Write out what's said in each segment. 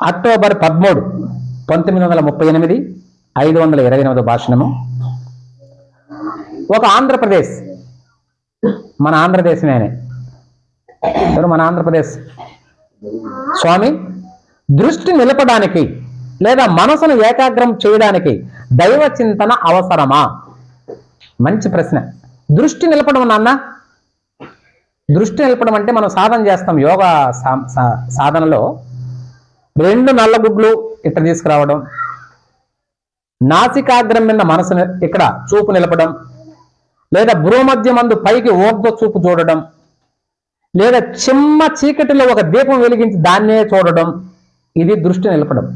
October పదమూడు పంతొమ్మిది వందల ముప్పై ఎనిమిది ఐదు వందల ఇరవై ఎనిమిదో భాషణము. ఒక ఆంధ్రప్రదేశ్ మన ఆంధ్రదేశమే ఆయన. ఎవరు మన ఆంధ్రప్రదేశ్? స్వామి దృష్టి నిలపడానికి లేదా మనసును ఏకాగ్రం చేయడానికి దైవ చింతన అవసరమా? మంచి ప్రశ్న. దృష్టి నిలపడం నాన్న? దృష్టి నిలపడం అంటే మనం సాధన చేస్తాం యోగా సాధనలో. రెండు నల్లగుడ్లు ఇట్లా తీసుకురావడం. నాసికాగ్రం మీద మనసు ఇక్కడ చూపు నిలపడం. లేదా భ్రూమధ్య మందు పైకి ఓర్ధ చూపు చూడడం. లేదా చిమ్మ చీకటిలో ఒక దీపం వెలిగించి దాన్నే చూడడం. ఇది దృష్టి నిలపడం.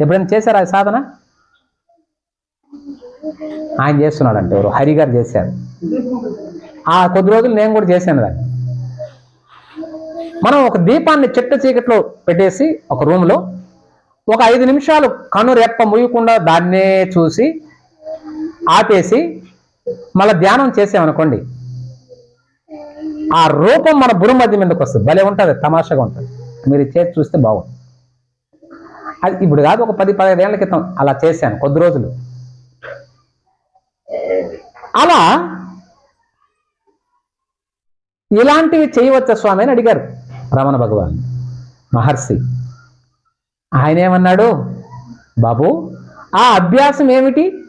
ఎప్పుడైనా చేశారా సాధన? ఆయన చేస్తున్నాడంటే ఎవరు హరి గారు చేశారు. ఆ కొద్ది రోజులు నేను కూడా చేశాను దాన్ని. మనం ఒక దీపాన్ని చెట్టు చీకట్లో పెట్టేసి ఒక రూమ్లో ఒక ఐదు నిమిషాలు కను రెప్ప ముయ్యకుండా దాన్నే చూసి ఆపేసి మళ్ళీ ధ్యానం చేసామనుకోండి ఆ రూపం మన బురు మధ్య మీదకి వస్తుంది. భలే ఉంటుంది తమాషగా ఉంటుంది. మీరు చేసి చూస్తే బాగుంది అది ఇప్పుడు కాదు ఒక పది పదిహేను ఏళ్ళ క్రితం అలా చేశాను కొద్ది రోజులు. అలా ఇలాంటివి చేయవచ్చా స్వామి అని అడిగారు. రమణ భగవాన్ మహర్షి. ఆయన ఏమన్నాడు? బాబు ఆ అభ్యాసం ఏమిటి?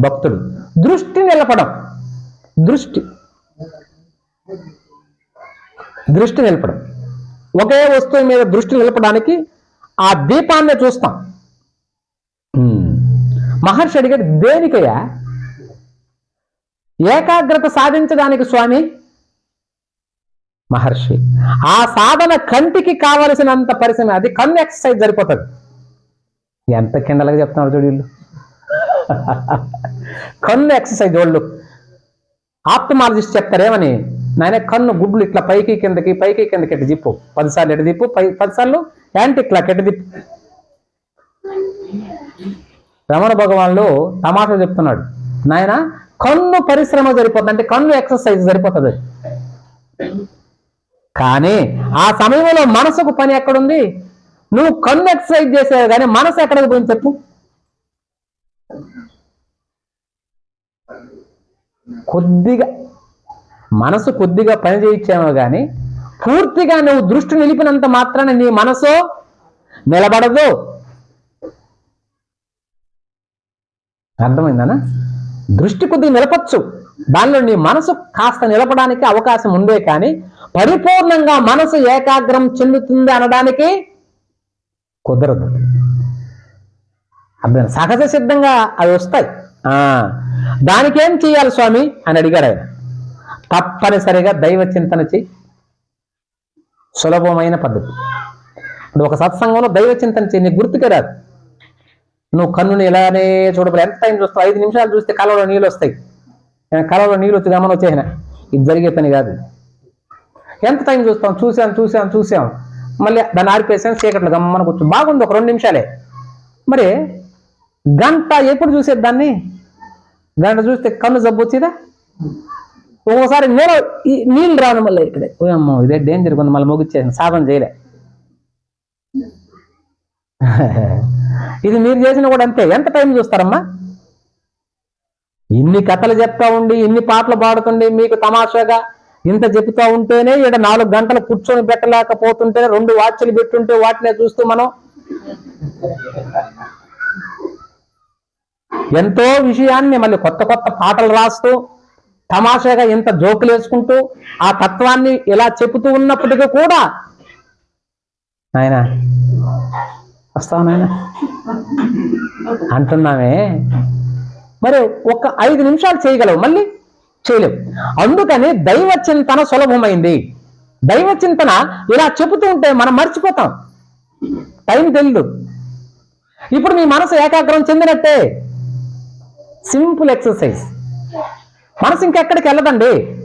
భక్తుడు. దృష్టి నిలపడం. దృష్టి. దృష్టి నిలపడం. ఒకే వస్తువు మీద దృష్టి నిలపడానికి ఆ దీపాన్ని చూస్తాం. మహర్షి అడిగాడు దేనికయ్యా? ఏకాగ్రత సాధించడానికి స్వామి మహర్షి. ఆ సాధన కంటికి కావలసినంత పరిశ్రమ అది కన్ను ఎక్సర్సైజ్ సరిపోతుంది. ఎంత కిండలుగా చెప్తున్నారు చూడు వీళ్ళు. కన్ను ఎక్సర్సైజ్ వాళ్ళు. ఆప్టమాలజిస్ట్ చెప్తారేమని నాయన కన్ను గుడ్లు ఇట్లా పైకి కిందకి పైకి కిందకి ఎటు దిప్పు పదిసార్లు ఎటు దిప్పు పై పదిసార్లు యాంటీ క్లాక్ ఎటు దిప్పు రమణ భగవాన్లు టమాటో చెప్తున్నాడు నాయన కన్ను పరిశ్రమ సరిపోతుంది అంటే కన్ను ఎక్సర్సైజ్ సరిపోతుంది. కానీ ఆ సమయంలో మనసుకు పని ఎక్కడుంది? నువ్వు కన్ను ఎక్సర్సైజ్ చేసేవి కానీ మనసు ఎక్కడికి పోయింది చెప్పు. కొద్దిగా మనసు కొద్దిగా పని చేయించామో కానీ పూర్తిగా నువ్వు దృష్టి నిలిపినంత మాత్రాన నీ మనసు నిలబడదు. అర్థమైందనా? దృష్టి కొద్దిగా నిలపచ్చు. దానిలో నీ మనసు కాస్త నిలపడానికి అవకాశం ఉందే కానీ పరిపూర్ణంగా మనసు ఏకాగ్రం చెందుతుంది అనడానికి కుదరదు. అర్థం సహజ సిద్ధంగా అవి వస్తాయి. ఆ దానికేం చేయాలి స్వామి అని అడిగాడు ఆయన. తప్పనిసరిగా దైవ చింతన చేయి సులభమైన పద్ధతి. ఇప్పుడు ఒక సత్సంగంలో దైవ చింతన చేయి నీకు గుర్తుకే రాదు. నువ్వు కన్నుని ఇలానే చూడబడి ఎంత టైం చూస్తావు? ఐదు నిమిషాలు చూస్తే కళలో నీళ్ళు వస్తాయి. కళలో నీళ్ళు వచ్చి గమనం వచ్చేసిన? ఇది జరిగే పని కాదు. ఎంత టైం చూస్తాం? చూసాం చూసాం చూసాం. మళ్ళీ దాన్ని ఆడిపేసాం చీకట్లు గమ్మన కూర్చో బాగుంది ఒక రెండు నిమిషాలే. మరి గంట ఎప్పుడు చూసేది దాన్ని? గంట చూస్తే కన్ను జబ్బు వచ్చేదా ఒక్కోసారి నేను నీళ్ళు రాను మళ్ళీ ఇక్కడే. ఓ అమ్మో ఇదే డేంజర్ కొంత మళ్ళీ ముగిచ్చేసాను సాధన చేయలే. ఇది మీరు చేసిన కూడా అంతే. ఎంత టైం చూస్తారమ్మా? ఇన్ని కథలు చెప్తా ఉండి ఇన్ని పాటలు పాడుతుండి మీకు తమాషాగా ఇంత చెప్తా ఉంటేనే ఇక్కడ నాలుగు గంటలు కూర్చొని పెట్టలేకపోతుంటే రెండు వాచ్లు పెట్టుంటే వాటినే చూస్తూ మనం. ఎంతో విషయాన్ని మళ్ళీ కొత్త కొత్త పాటలు రాస్తూ తమాషాగా ఇంత జోకులు వేసుకుంటూ ఆ తత్వాన్ని ఇలా చెబుతూ ఉన్నప్పటికీ కూడా ఆయన వస్తావు నాయన? అంటున్నామే. మరి ఒక ఐదు నిమిషాలు చేయగలవు మళ్ళీ? చేయలేం. అందుకని దైవ చింతన సులభమైంది. దైవ చింతన ఇలా చెబుతూ ఉంటే మనం మర్చిపోతాం. టైం తెలియదు ఇప్పుడు మీ మనసు ఏకాగ్రం చెందినట్టే. Simple exercise. మనసు ఇంకెక్కడికి వెళ్ళదండి.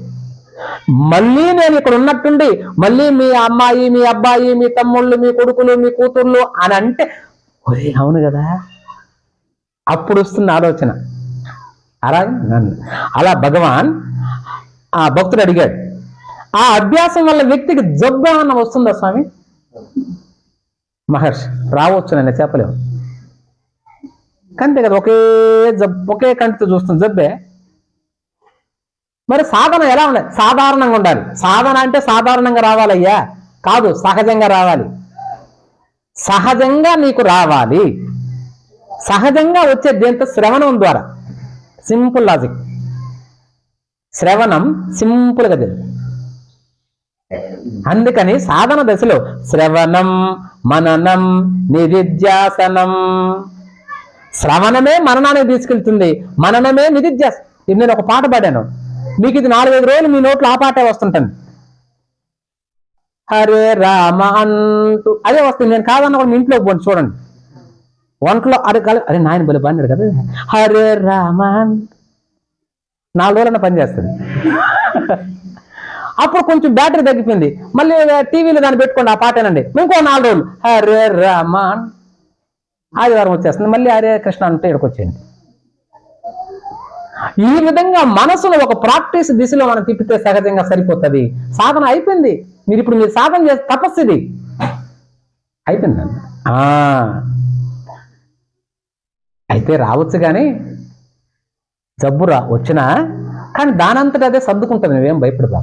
మళ్ళీ నేను ఇక్కడ ఉన్నట్టుండి మళ్ళీ మీ అమ్మాయి మీ అబ్బాయి మీ తమ్ముళ్ళు మీ కొడుకులు మీ కూతుర్లు అని అంటే అవును కదా? అప్పుడు వస్తున్న ఆలోచన. అలా అలా భగవాన్ ఆ భక్తుడు అడిగాడు ఆ అభ్యాసం వల్ల వ్యక్తికి జబ్బు అన్న వస్తుందా స్వామి? మహర్షి రావచ్చు నేను చెప్పలేము. కంతే కదా ఒకే జబ్బు ఒకే కంటితో చూస్తుంది జబ్బే. మరి సాధన ఎలా ఉండాలి? సాధారణంగా ఉండాలి. సాధన అంటే సాధారణంగా రావాలయ్యా. కాదు సహజంగా రావాలి. సహజంగా నీకు రావాలి. సహజంగా వచ్చే దేంతో శ్రవణం ద్వారా. Simple logic. శ్రవణం సింపుల్గా తెలుసు. అందుకని సాధన దశలో శ్రవణం మననం నిధిధ్యాసనం. శ్రవణమే మననానికి తీసుకెళ్తుంది. మననమే నిధిధ్యాస ఇది నేను ఒక పాట పాడాను. మీకు ఇది నాలుగైదు రోజులు మీ నోట్లో ఆ పాటే వస్తుంటుంది. హరే రామ అంటూ. అదే వస్తుంది. నేను కాదన్న కూడా మీ ఇంట్లో పోండి చూడండి. వంటలో అడగాలి అరే నాయన బలి బాగున్నాడు కదా. హరే రామన్. నాలుగు రోజులన్న పని చేస్తుంది అప్పుడు కొంచెం బ్యాటరీ తగ్గిపోయింది. మళ్ళీ టీవీలో దాన్ని పెట్టుకోండి ఆ పాటేనండి ఇంకో నాలుగు రోజులు. హరే రామాన్. ఆదివారం వచ్చేస్తుంది. మళ్ళీ హరే కృష్ణ అంటే ఇక్కడికి ఈ విధంగా మనసును ఒక ప్రాక్టీస్ దిశలో మనం తిప్పితే సహజంగా సరిపోతుంది. సాధన అయిపోయింది. మీరు ఇప్పుడు మీరు సాధన చేస్తే తపస్సు ఇది. అయిపోయిందండి. ఆ. అయితే రావచ్చు కానీ జబ్బు రా వచ్చినా? కానీ దానంతట అదే సర్దుకుంటుంది నువ్వేం భయపడదా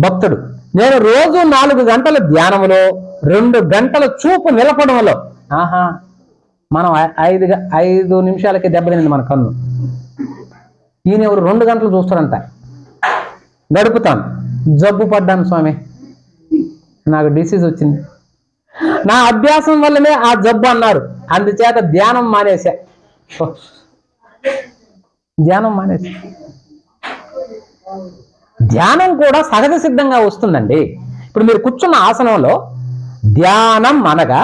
భక్తుడు నేను రోజు నాలుగు గంటల ధ్యానములో రెండు గంటల చూపు నిలపడంలో ఆహా మనం ఐ- ఐదు ఐదు నిమిషాలకి దెబ్బతింది మన కన్ను. ఈయన ఎవరు రెండు గంటలు చూస్తారంట. గడుపుతాను. జబ్బు పడ్డాను స్వామి. నాకు డిసీజ్ వచ్చింది. నా అభ్యాసం వల్లనే ఆ జబ్బు అన్నారు. అందుచేత ధ్యానం మానేశా. ధ్యానం మానేసి ధ్యానం కూడా సహజ సిద్ధంగా వస్తుందండి. ఇప్పుడు మీరు కూర్చున్న ఆసనంలో ధ్యానం అనగా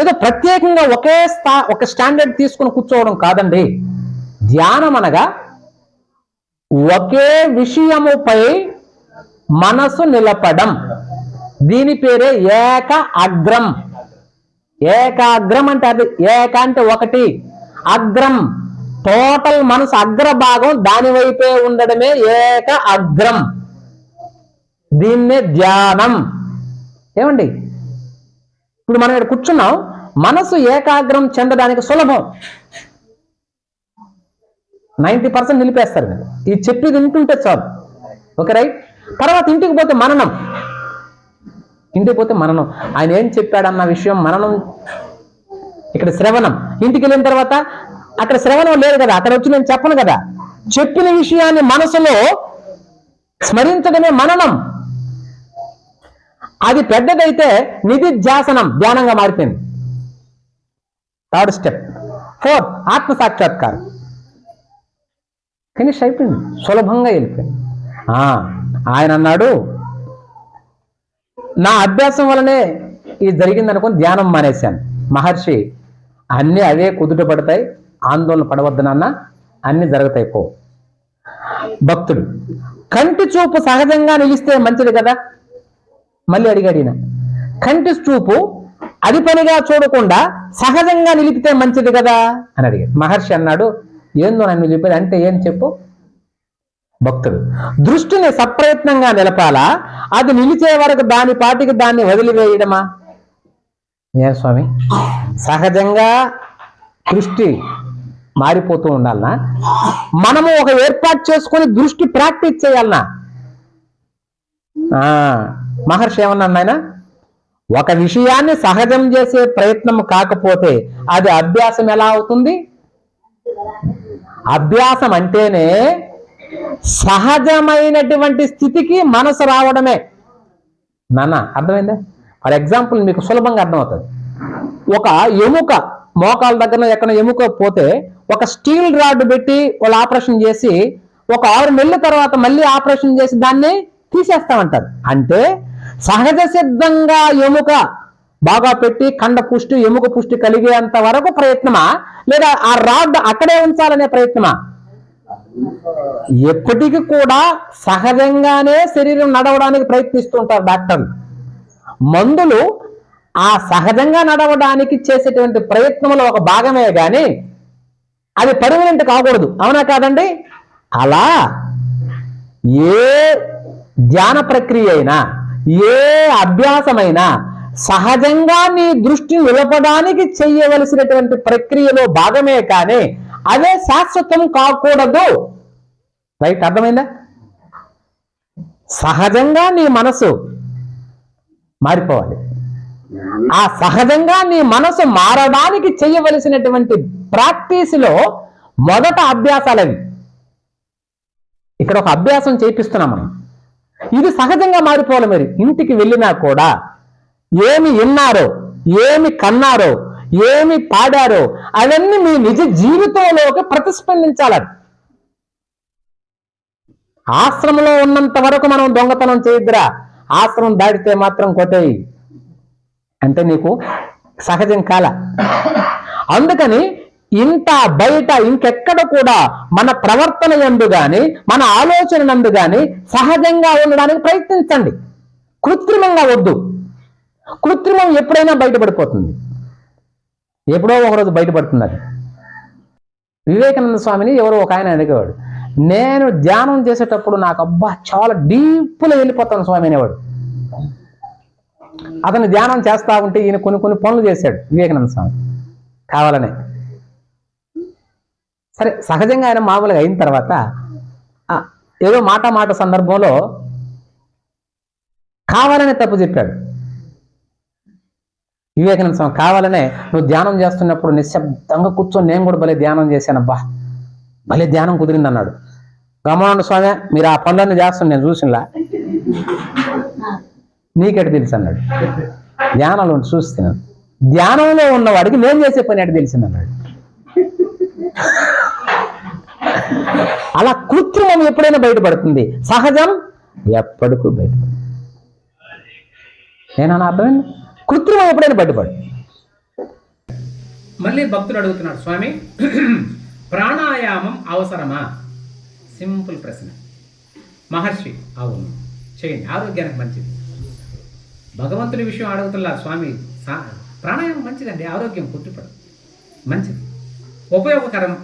ఏదో ప్రత్యేకంగా ఒకే స్థా ఒక స్టాండర్డ్ తీసుకుని కూర్చోవడం కాదండి. ధ్యానం అనగా ఒకే విషయముపై మనసు నిలపడం. దీని పేరే ఏక అగ్రం. ఏకాగ్రం అంటే అది ఏక అంటే ఒకటి. అగ్రం టోటల్ మనసు అగ్రభాగం దాని వైపే ఉండడమే ఏక అగ్రం. దీన్నే ధ్యానం. ఏమండి? ఇప్పుడు మనం ఇక్కడ కూర్చున్నాం. మనసు ఏకాగ్రం చెందడానికి సులభం. నైంటీ పర్సెంట్ నిలిపేస్తారు మీరు. ఇది చెప్పేది వింటుంటే చాలు. Okay right? తర్వాత ఇంటికి పోతే మననం. ఇంటికి పోతే మననం ఆయన ఏం చెప్పాడన్న విషయం మననం ఇక్కడ శ్రవణం. ఇంటికి వెళ్ళిన తర్వాత అక్కడ శ్రవణం లేదు కదా అక్కడ వచ్చి నేను చెప్పను కదా. చెప్పిన విషయాన్ని మనసులో స్మరించడమే మననం. అది పెద్దదైతే నిధిధ్యాసనం ధ్యానంగా మారిపోయింది. Third step. ఫోర్త్ ఆత్మ సాక్షాత్కారం. ఫినిష్ అయిపోయింది. సులభంగా వెళ్ళిపోయింది. ఆ, ఆయన అన్నాడు నా అభ్యాసం వల్లనే ఇది జరిగింది అనుకుని ధ్యానం మానేశాను. మహర్షి అన్నీ అవే కుదుట పడతాయి ఆందోళన పడవద్దు నాన్న అన్ని జరుగుతాయి పో. భక్తుడు కంటి చూపు సహజంగా నిలిస్తే మంచిది కదా? మళ్ళీ అడిగాడు కంటి చూపు అది పనిగా చూడకుండా సహజంగా నిలిపితే మంచిది కదా? అని అడిగాడు. మహర్షి అన్నాడు ఏందో నన్ను చెప్పేది అంటే ఏం చెప్పు? భక్తుడు దృష్టిని సప్రయత్నంగా నిలపాలా? అది నిలిచే వరకు దాని పాటికి దాన్ని వదిలివేయడమా? ఏ స్వామి? సహజంగా దృష్టి మారిపోతూ ఉండాలనా? మనము ఒక ఏర్పాటు చేసుకొని దృష్టి ప్రాక్టీస్ చేయాలనా? ఆ, మహర్షి ఏమన్నా ఆయన ఒక విషయాన్ని సహజం చేసే ప్రయత్నం కాకపోతే అది అభ్యాసం ఎలా అవుతుంది? అభ్యాసం అంటేనే సహజమైనటువంటి స్థితికి మనసు రావడమే. నాన్న అర్థమైందా? ఫర్ ఎగ్జాంపుల్ మీకు సులభంగా అర్థమవుతుంది. ఒక ఎముక మోకాల దగ్గర ఎక్కడ ఎముక పోతే ఒక స్టీల్ రాడ్ పెట్టి వాళ్ళు ఆపరేషన్ చేసి ఒక ఆరు నెలల తర్వాత మళ్ళీ ఆపరేషన్ చేసి దాన్ని తీసేస్తామంటారు. అంటే సహజ సిద్ధంగా ఎముక బాగా పెట్టి కండ పుష్టి ఎముక పుష్టి కలిగేంత వరకు ప్రయత్నమా? లేదా ఆ రాడ్ అక్కడే ఉంచాలనే ప్రయత్నమా? ఎప్పటికీ కూడా సహజంగానే శరీరం నడవడానికి ప్రయత్నిస్తుంటారు డాక్టర్లు మందులు ఆ సహజంగా నడవడానికి చేసేటువంటి ప్రయత్నంలో ఒక భాగమే కానీ అది పర్మనెంట్ కాకూడదు. అవునా కాదండి? అలా ఏ ధ్యాన ప్రక్రియ అయినా ఏ అభ్యాసమైనా సహజంగా నీ దృష్టి నిలపడానికి చేయవలసినటువంటి ప్రక్రియలో భాగమే కానీ అదే శాశ్వతం కాకూడదు. రైట్ అర్థమైందా? సహజంగా నీ మనసు మారిపోవాలి. ఆ సహజంగా నీ మనసు మారడానికి చేయవలసినటువంటి ప్రాక్టీస్లో మొదట అభ్యాసాలు అవి ఇక్కడ ఒక అభ్యాసం చేపిస్తున్నాం మనం. ఇది సహజంగా మారిపోవాలి మరి. ఇంటికి వెళ్ళినా కూడా ఏమి విన్నారో ఏమి కన్నారో ఏమి పాడారో అవన్నీ మీ నిజ జీవితంలోకి ప్రతిస్పందించాలి ఆశ్రమంలో ఉన్నంత వరకు మనం దొంగతనం చేయొద్దురా. ఆశ్రమం దాటితే మాత్రం కొట్టేయి. అంటే నీకు సహజం కాల. అందుకని ఇంత బయట ఇంకెక్కడ కూడా మన ప్రవర్తన ఎందు గాని మన ఆలోచన నందు గాని సహజంగా ఉండడానికి ప్రయత్నించండి. కృత్రిమంగా వద్దు. కృత్రిమం ఎప్పుడైనా బయటపడిపోతుంది. ఎప్పుడో ఒకరోజు బయటపడుతుంది అది వివేకానంద స్వామిని ఎవరో ఒక ఆయన అడిగేవాడు నేను ధ్యానం చేసేటప్పుడు నాకు అబ్బా చాలా డీప్లో వెళ్ళిపోతాను స్వామి అనేవాడు. అతను ధ్యానం చేస్తా ఉంటే ఈయన కొన్ని కొన్ని పనులు చేశాడు వివేకానంద స్వామి. కావాలనే. సరే సహజంగా ఆయన మామూలుగా అయిన తర్వాత ఏదో మాట మాట సందర్భంలో కావాలనే తప్పు చెప్పాడు. వివేకానంద స్వామి కావాలనే నువ్వు ధ్యానం చేస్తున్నప్పుడు నిశ్శబ్దంగా కూర్చొని నేను కూడా భలే ధ్యానం చేశానబ్బా. భలే ధ్యానం కుదిరింది అన్నాడు గమనండి స్వామి మీరు ఆ పనులన్నీ చేస్తాను నేను చూసినలా నీకెట తెలుసు అన్నాడు ధ్యానంలో ఉండి చూస్తున్నాను ధ్యానంలో ఉన్నవాడికి నేను చేసే పని ఎట తెలిసింది అన్నాడు అలా కృత్రిమం ఎప్పుడైనా బయటపడుతుంది? సహజం ఎప్పటికూ బయటపడుతుంది నేనన్నా అర్థమైంది? కృత్రిమం ఎప్పుడైనా బయటపడు. మళ్ళీ భక్తుడు అడుగుతున్నాడు స్వామి ప్రాణాయామం అవసరమా? సింపుల్ ప్రశ్న. మహర్షి అవును చేయండి ఆరోగ్యానికి మంచిది. భగవంతుని విషయం అడుగుతున్నారు స్వామి ప్రాణాయామం మంచిదండి ఆరోగ్యం పుట్టుపడు మంచిది. ఉపయోగకరం.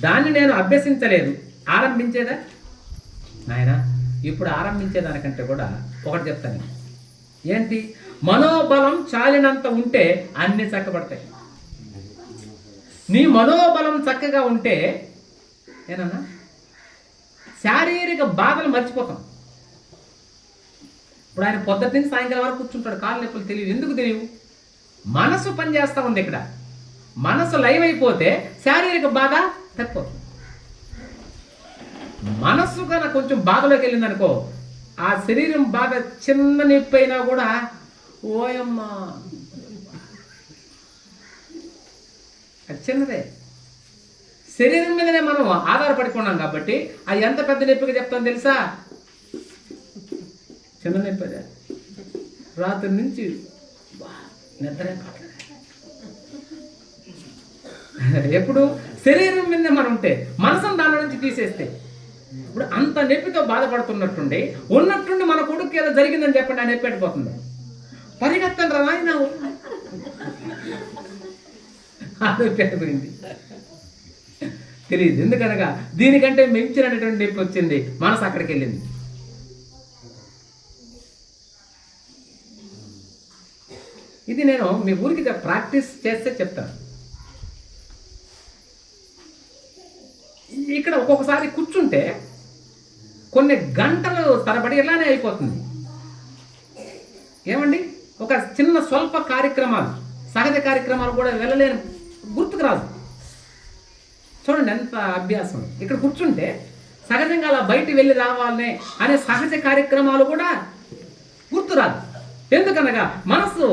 దాన్ని నేను అభ్యసించలేదు. ఆరంభించేదా? నాయన ఇప్పుడు ఆరంభించేదానికంటే కూడా ఒకటి చెప్తాను ఏంటి? మనోబలం చాలినంత ఉంటే అన్ని చక్కబడతాయి. నీ మనోబలం చక్కగా ఉంటే ఏనన్నా? శారీరక బాధలు మర్చిపోతాం. ఇప్పుడు ఆయన పొద్దుటి నుంచి సాయంకాలం వరకు కూర్చుంటాడు. కాళ్ళు నొప్పులు తెలియదు. ఎందుకు తెలియవు? మనసు పనిచేస్తూ ఉంది ఇక్కడ. మనసు లైవ్ అయిపోతే శారీరక బాధ తక్కువ మనస్సు కన్నా కొంచెం బాధలోకి వెళ్ళింది అనుకో ఆ శరీరం బాగా చిన్న నొప్పి అయినా కూడా ఓయమ్మా. అది చిన్నదే. శరీరం మీదనే మనం ఆధారపడుకున్నాం కాబట్టి అది ఎంత పెద్ద నొప్పిగా చెప్తాం తెలుసా? చిన్న నొప్పి అదే. రాత్రి నుంచి నిద్ర ఎప్పుడు? శరీరం మీద మనం ఉంటే మనసును దాని నుంచి తీసేస్తే ఇప్పుడు అంత నొప్పితో బాధపడుతున్నట్టుండి ఉన్నట్టుండి మన కొడుకు ఏదో జరిగిందని చెప్పండి ఆ నొప్పి పెట్టిపోతుంది పరిగెత్తండి రా నాయన. అది పెట్టిపోయింది తెలియదు ఎందుకనగా దీనికంటే మించినటువంటి నొప్పి వచ్చింది మనసు అక్కడికి వెళ్ళింది. ఇది నేను మీ ఊరికి ప్రాక్టీస్ చేస్తే చెప్తాను. ఇక్కడ ఒక్కొక్కసారి కూర్చుంటే కొన్ని గంటలు తరబడి ఇలానే అయిపోతుంది. ఏమండి? ఒక చిన్న స్వల్ప కార్యక్రమాలు సహజ కార్యక్రమాలు కూడా వెళ్ళలేని గుర్తుకు రాదు. చూడండి ఎంత అభ్యాసం. ఇక్కడ కూర్చుంటే సహజంగా అలా బయటికి వెళ్ళి రావాలనే అనే సహజ కార్యక్రమాలు కూడా గుర్తు రాదు. ఎందుకనగా మనస్సు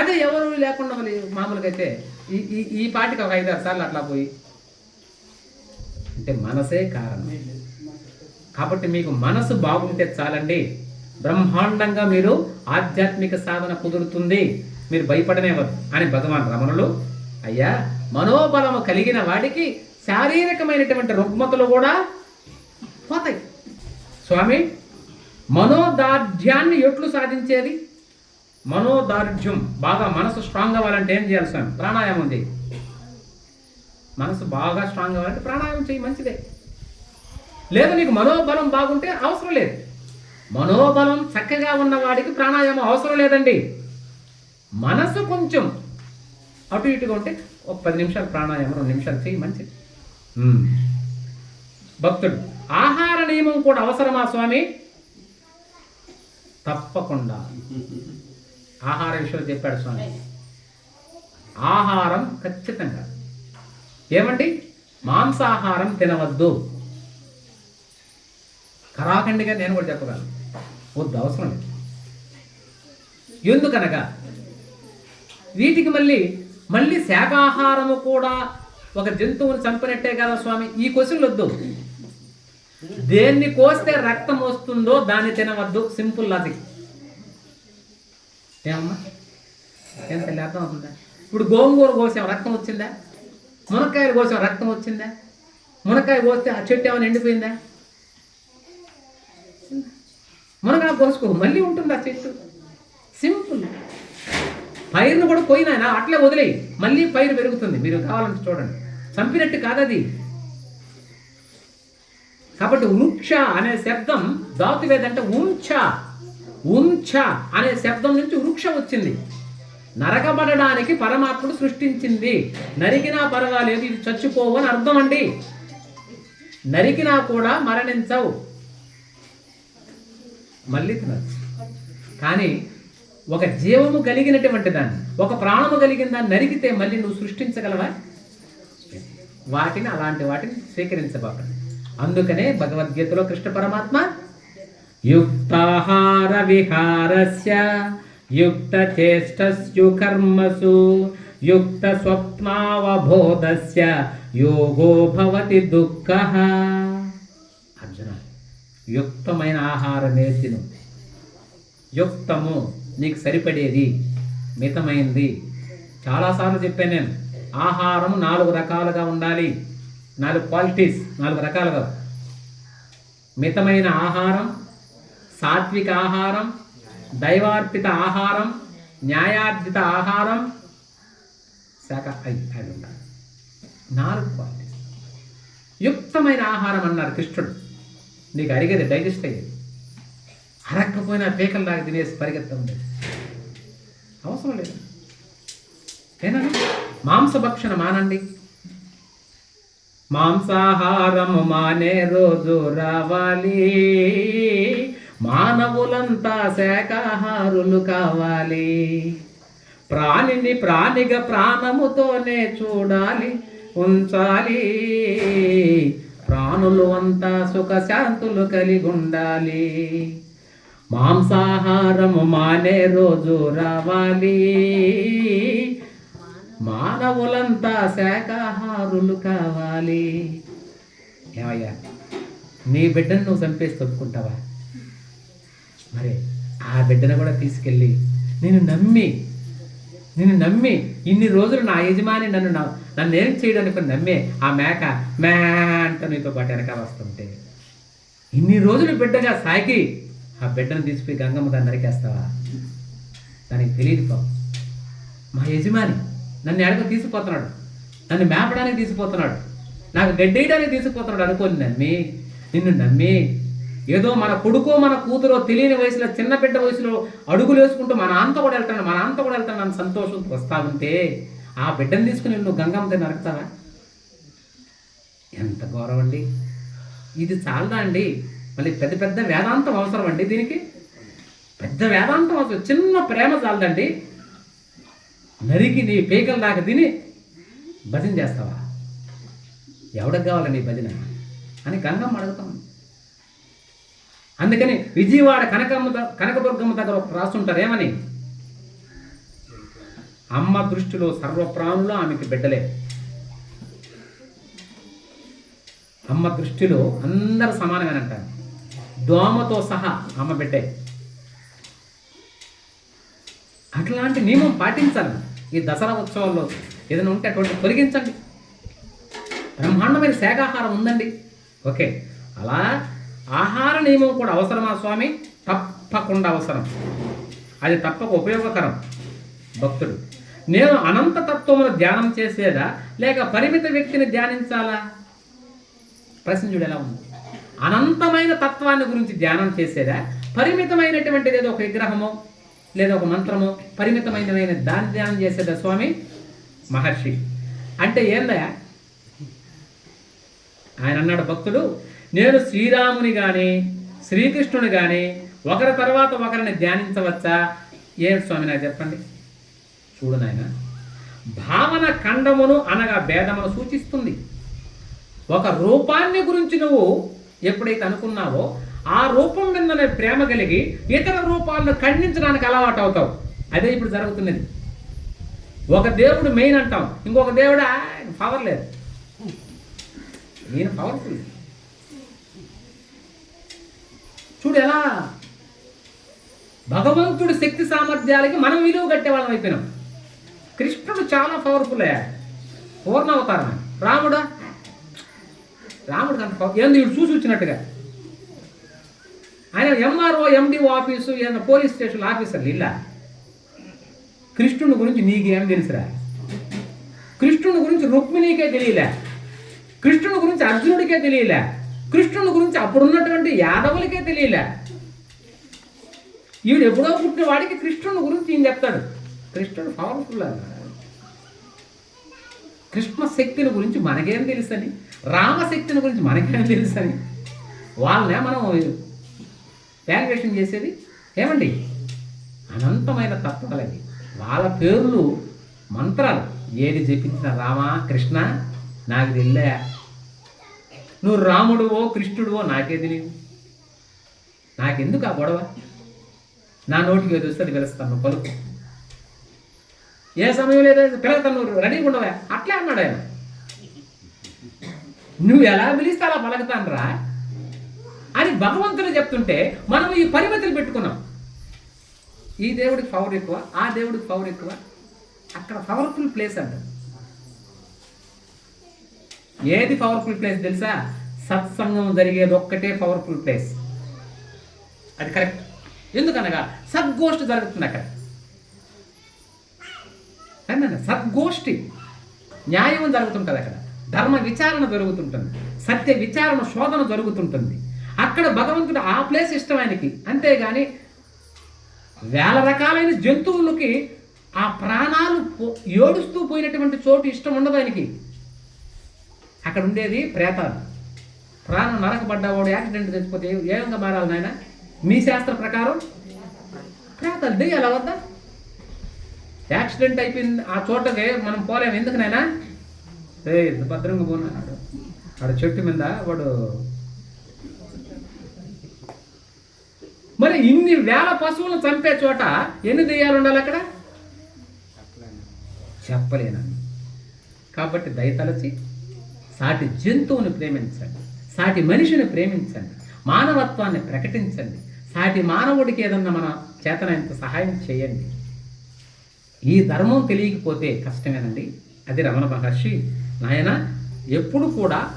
అదే ఎవరు లేకుండా మరి మామూలుగా అయితే ఈ ఈ ఈ పాటికి ఒక ఐదారు సార్లు అట్లా పోయి అంటే మనసే కారణం. కాబట్టి మీకు మనసు బాగుంటే చాలండి. బ్రహ్మాండంగా మీరు ఆధ్యాత్మిక సాధన కుదురుతుంది. మీరు భయపడనేవారు అని భగవాన్ రమణులు అయ్యా మనోబలము కలిగిన వాడికి శారీరకమైనటువంటి రుగ్మతలు కూడా పోతాయి. స్వామి మనోదార్ఢ్యాన్ని ఎట్లు సాధించేది? మనోదార్ఢ్యం బాగా మనసు స్ట్రాంగ్ అవ్వాలంటే ఏం చేయాలి స్వామి? ప్రాణాయామం చేయి మనసు బాగా స్ట్రాంగ్ అవ్వాలంటే ప్రాణాయామం చేయి మంచిదే. లేదు నీకు మనోబలం బాగుంటే అవసరం లేదు. మనోబలం చక్కగా ఉన్నవాడికి ప్రాణాయామం అవసరం లేదండి. మనసు కొంచెం అటు ఇటుగా ఉంటే ఒక పది నిమిషాలు ప్రాణాయామం రెండు నిమిషాలు చేయి మంచిది. భక్తుడు ఆహార నియమం కూడా అవసరమా స్వామి? తప్పకుండా. ఆహార విషయంలో చెప్పాడు స్వామి. ఆహారం ఖచ్చితంగా ఏమండి? మాంసాహారం తినవద్దు. కరాఖండిగా నేను కూడా చెప్పగలను. వద్దు అవసరం లేదు. ఎందుకనగా వీటికి మళ్ళీ మళ్ళీ శాకాహారము కూడా ఒక జంతువుని చంపినట్టే కదా స్వామి? ఈ క్వశ్చన్లు వద్దు. దేన్ని కోస్తే రక్తం వస్తుందో దాన్ని తినవద్దు. Simple logic. ఏమమ్మా? ఎంత తల్లి అర్థం అవుతుందా ఇప్పుడు గోంగూర కోసాం రక్తం వచ్చిందా? మునక్కాయలు కోసం రక్తం వచ్చిందా? మునక్కాయ కోస్తే ఆ చెట్టు ఏమైనా ఎండిపోయిందా? మునగా కోసుకో మళ్ళీ ఉంటుంది ఆ చెట్టు. సింపుల్ పైరును కూడా పోయినాయన అట్లే వదిలేయి. మళ్ళీ పైరు పెరుగుతుంది. మీరు కావాలంటే చూడండి. చంపినట్టు కాదది కాబట్టి వృక్ష అనే శబ్దం ధాతు లేదంటే ఉంచ. ఉంచ అనే శబ్దం నుంచి వృక్ష వచ్చింది. నరకబడడానికి పరమాత్ముడు సృష్టించింది. నరికినా పర్వాలేదు ఇది చచ్చిపోవు అని అర్థం అండి నరికినా కూడా మరణించవు. మళ్ళీ తినచ్చు. కానీ ఒక జీవము కలిగినటువంటి దాన్ని ఒక ప్రాణము కలిగిన దాన్ని నరికితే మళ్ళీ నువ్వు సృష్టించగలవా? వాటిని అలాంటి వాటిని స్వీకరించబాకండి. అందుకనే భగవద్గీతలో కృష్ణ పరమాత్మ యుక్తాహార విహారస్య యుక్త చేష్టస్యు కర్మసు యుక్త స్వప్నావబోధస్య యోగో భవతి దుఃఖ అర్జున యుక్తమైన ఆహారమే తిను యుక్తము నీకు సరిపడేది మితమైంది. చాలాసార్లు చెప్పాను నేను ఆహారం నాలుగు రకాలుగా ఉండాలి. నాలుగు క్వాలిటీస్ నాలుగు రకాలుగా. మితమైన ఆహారం సాత్విక ఆహారం దైవార్పిత ఆహారం న్యాయార్జిత ఆహారం శాఖ ఐదు ఐదు నాలుగు క్వాలిటీస్ యుక్తమైన ఆహారం అన్నారు కృష్ణుడు. నీకు అడిగేది డైజెస్ట్ అయ్యేది. అరక్కపోయినా పీకల దాకా తినేసి పరిగెత్తం లేదు. అవసరం లేదు. ఏనండి? మాంసభక్షణ మానండి. మాంసాహారము మానే రోజు రావాలి. మానవులంతా శాకాహారులు కావాలి. ప్రాణిని ప్రాణిగా ప్రాణముతోనే చూడాలి ఉంచాలి. ప్రాణులు అంతా సుఖశాంతులు కలిగి ఉండాలి. మాంసాహారము మానే రోజు రావాలి. మానవులంతా శాకాహారులు కావాలి. ఏమయ్యా నీ బిడ్డను నువ్వు చంపేసి తప్పుకుంటావా మరి ఆ బిడ్డను కూడా తీసుకెళ్ళి నేను నమ్మి నేను నమ్మి ఇన్ని రోజులు నా యజమాని నన్ను నన్ను ఏం చేయడానికి నమ్మే ఆ మేక మే అంట నీతో పాటు వెనక వస్తుంటే. ఇన్ని రోజులు బిడ్డగా సాగి ఆ బిడ్డను తీసిపోయి గంగమ్మ దాన్ని నరికేస్తావా? దానికి తెలియదు పాపం. మా యజమాని నన్ను ఎడక తీసుకుపోతున్నాడు. నన్ను మేపడానికి తీసుకుపోతున్నాడు. నాకు గడ్డేయడానికి తీసుకుపోతున్నాడు అనుకోని నమ్మి నిన్ను నమ్మి ఏదో మన కొడుకో మన కూతురో తెలియని వయసులో చిన్న బిడ్డ వయసులో అడుగులు వేసుకుంటూ మా నాన్నతో కూడా వెళ్తాను మా నాన్నతో కూడా వెళ్తాను నన్ను సంతోషంతో వస్తా ఉంటే ఆ బిడ్డను తీసుకుని నువ్వు గంగమ్మతో నరుకుతావా? ఎంత గౌరవం అండి. ఇది చాలదా అండి? మళ్ళీ పెద్ద పెద్ద వేదాంతం అవసరం అండి దీనికి? పెద్ద వేదాంతం అవసరం. చిన్న ప్రేమ చాలదండి నరికి నీ పీకల దాకా తిని భజన చేస్తావా? ఎవడికి కావాలి నీ భజన? అని గంగమ్మ అడుగుతాం. అందుకని విజయవాడ కనకమ్మ కనకదుర్గమ్మ దగ్గర ఒక రాస్తుంటారు. ఏమని? అమ్మ దృష్టిలో సర్వప్రాణులు ఆమెకి బిడ్డలే. అమ్మ దృష్టిలో అందరు సమానమేనంటారు. దోమతో సహా అమ్మ బిడ్డే. అట్లాంటి నియమం పాటించాలి. ఈ దసరా ఉత్సవాల్లో ఏదైనా ఉంటే అటువంటి తొలగించండి. బ్రహ్మాండమైన శాఖాహారం ఉందండి. ఓకే. అలా ఆహార నియమం కూడా అవసరమా స్వామి? తప్పకుండా అవసరం. అది తప్పక ఉపయోగకరం. భక్తుడు నేను అనంత తత్వమును ధ్యానం చేసేదా? లేక పరిమిత వ్యక్తిని ధ్యానించాలా? ప్రశ్న చూడు ఎలా ఉంది. అనంతమైన తత్వాన్ని గురించి ధ్యానం చేసేదా? పరిమితమైనటువంటిది ఏదో ఒక విగ్రహమో లేదా ఒక మంత్రమో పరిమితమైన దాని ధ్యానం చేసేదా స్వామి? మహర్షి. అంటే ఏందా ఆయన అన్నాడు భక్తుడు నేను శ్రీరాముని కానీ శ్రీకృష్ణుని కానీ ఒకరి తర్వాత ఒకరిని ధ్యానించవచ్చా? ఏం స్వామి నాకు చెప్పండి. చూడు నాయన భావన ఖండమును అనగా భేదమును సూచిస్తుంది. ఒక రూపాన్ని గురించి నువ్వు ఎప్పుడైతే అనుకున్నావో ఆ రూపం మీదనే ప్రేమ కలిగి ఇతర రూపాలను ఖండించడానికి అలవాటు అవుతావు. అదే ఇప్పుడు జరుగుతున్నది. ఒక దేవుడు మెయిన్ అంటాం. ఇంకొక దేవుడు పవర్ లేదు. నేను పవర్ఫుల్ చూడు ఎలా భగవంతుడి శక్తి సామర్థ్యాలకి మనం విలువ కట్టేవాళ్ళం అయిపోయినాం. కృష్ణుడు చాలా పవర్ఫుల్ అయ్యాడు పూర్ణ అవతారం రాముడా? రాముడు అంత పవర్ ఏంది వీడు చూసి వచ్చినట్టుగా? ఆయన ఎంఆర్ఓ ఎండిఓ ఆఫీసు ఏదైనా పోలీస్ స్టేషన్ ఆఫీసర్లు ఇల్లా? కృష్ణుని గురించి నీకేం తెలుసురా? కృష్ణుని గురించి రుక్మిణికే తెలియలే. కృష్ణుని గురించి అర్జునుడికే తెలియలే. కృష్ణుని గురించి అప్పుడున్నటువంటి యాదవులకే తెలియలే. ఈవిడ ఎప్పుడో పుట్టిన వాడికి కృష్ణుని గురించి ఈయన చెప్తాడు. కృష్ణుడు పవర్ఫుల్ కృష్ణ శక్తిని గురించి మనకేం తెలుసని రామశక్తిని గురించి మనకేం తెలుసని వాళ్ళనే మనం వ్యాల్యుయేషన్ చేసేది ఏమండి? అనంతమైన తత్వాలవి వాళ్ళ పేర్లు మంత్రాలు. ఏది జపించిన రామ కృష్ణ నాకు తెలిలే నువ్వు రాముడువో కృష్ణుడువో నాకే తెలియదు నాకెందుకు ఆ గొడవ? నా నోటికి ఏది వస్తుంది పిలుస్తాను పలుకు. ఏ సమయం లేదా పిలుస్తాను రెడీ రెడీగా ఉండవా. అట్లే అన్నాడు ఆయన. నువ్వు ఎలా పిలిస్తే అలా పలకతాను రా? అని భగవంతుడు చెప్తుంటే మనం ఈ పరిమితులు పెట్టుకున్నాం. ఈ దేవుడికి పవర్ ఎక్కువ ఆ దేవుడికి పవర్ ఎక్కువ. అక్కడ పవర్ఫుల్ ప్లేస్ అంటారు ఏది పవర్ఫుల్ ప్లేస్ తెలుసా? సత్సంగం జరిగేది ఒక్కటే పవర్ఫుల్ ప్లేస్ అది కరెక్ట్ ఎందుకనగా సద్గోష్ఠి జరుగుతుంది అక్కడ. సద్గోష్ఠి. న్యాయం జరుగుతుంటుంది అక్కడ. ధర్మ విచారణ జరుగుతుంటుంది. సత్య విచారణ శోధన జరుగుతుంటుంది. అక్కడ భగవంతుడు ఆ ప్లేస్ ఇష్టం ఆయనకి అంతేగాని వేల రకాలైన జంతువులకి ఆ ప్రాణాలు ఏడుస్తూ పోయినటువంటి చోటు ఇష్టం ఉండదు ఆయనకి. అక్కడ ఉండేది ప్రేతాలు. ప్రాణం నరకబడ్డవాడు యాక్సిడెంట్ చచ్చిపోతే ఏ- విధంగా మారాలి నాయన? మీ శాస్త్ర ప్రకారం? ప్రేతాలు దెయ్యాల వద్ద. యాక్సిడెంట్ అయిపోయింది. ఆ చోటకి మనం పోలేము. ఎందుకు నాయనా? ఏ భద్రంగా పోన్నాడు ఆడ చెట్టు మీద వాడు మరి ఇన్ని వేల పశువులను చంపే చోట ఎన్ని దెయ్యాలు ఉండాలి అక్కడ? చెప్పలేనని కాబట్టి దయతలచి సాటి జంతువుని ప్రేమించండి సాటి మనిషిని ప్రేమించండి మానవత్వాన్ని ప్రకటించండి సాటి మానవుడికి ఏదన్నా మన చేతనంత సహాయం చేయండి. ఈ ధర్మం తెలియకపోతే కష్టమేనండి. అది రమణ మహర్షి నాయన ఎప్పుడు కూడా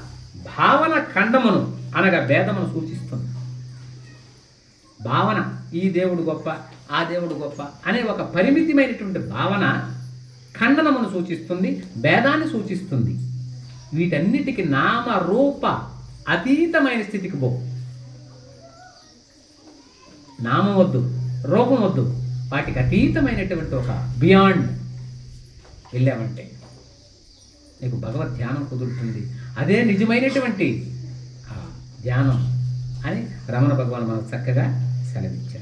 భావన ఖండమును అనగా భేదమును సూచిస్తుంది. భావన ఈ దేవుడు గొప్ప ఆ దేవుడు గొప్ప అనే ఒక పరిమితమైనటువంటి భావన ఖండనమును సూచిస్తుంది భేదాన్ని సూచిస్తుంది. వీటన్నిటికి నామ రూప అతీతమైన స్థితికి పో. నామం వద్దు రూపం వద్దు వాటికి అతీతమైనటువంటి ఒక బియాండ్ వెళ్ళామంటే నీకు భగవద్ ధ్యానం కుదురుతుంది. అదే నిజమైనటువంటి ధ్యానం అని రమణ భగవాన్ మనకు చక్కగా సెలవిచ్చారు.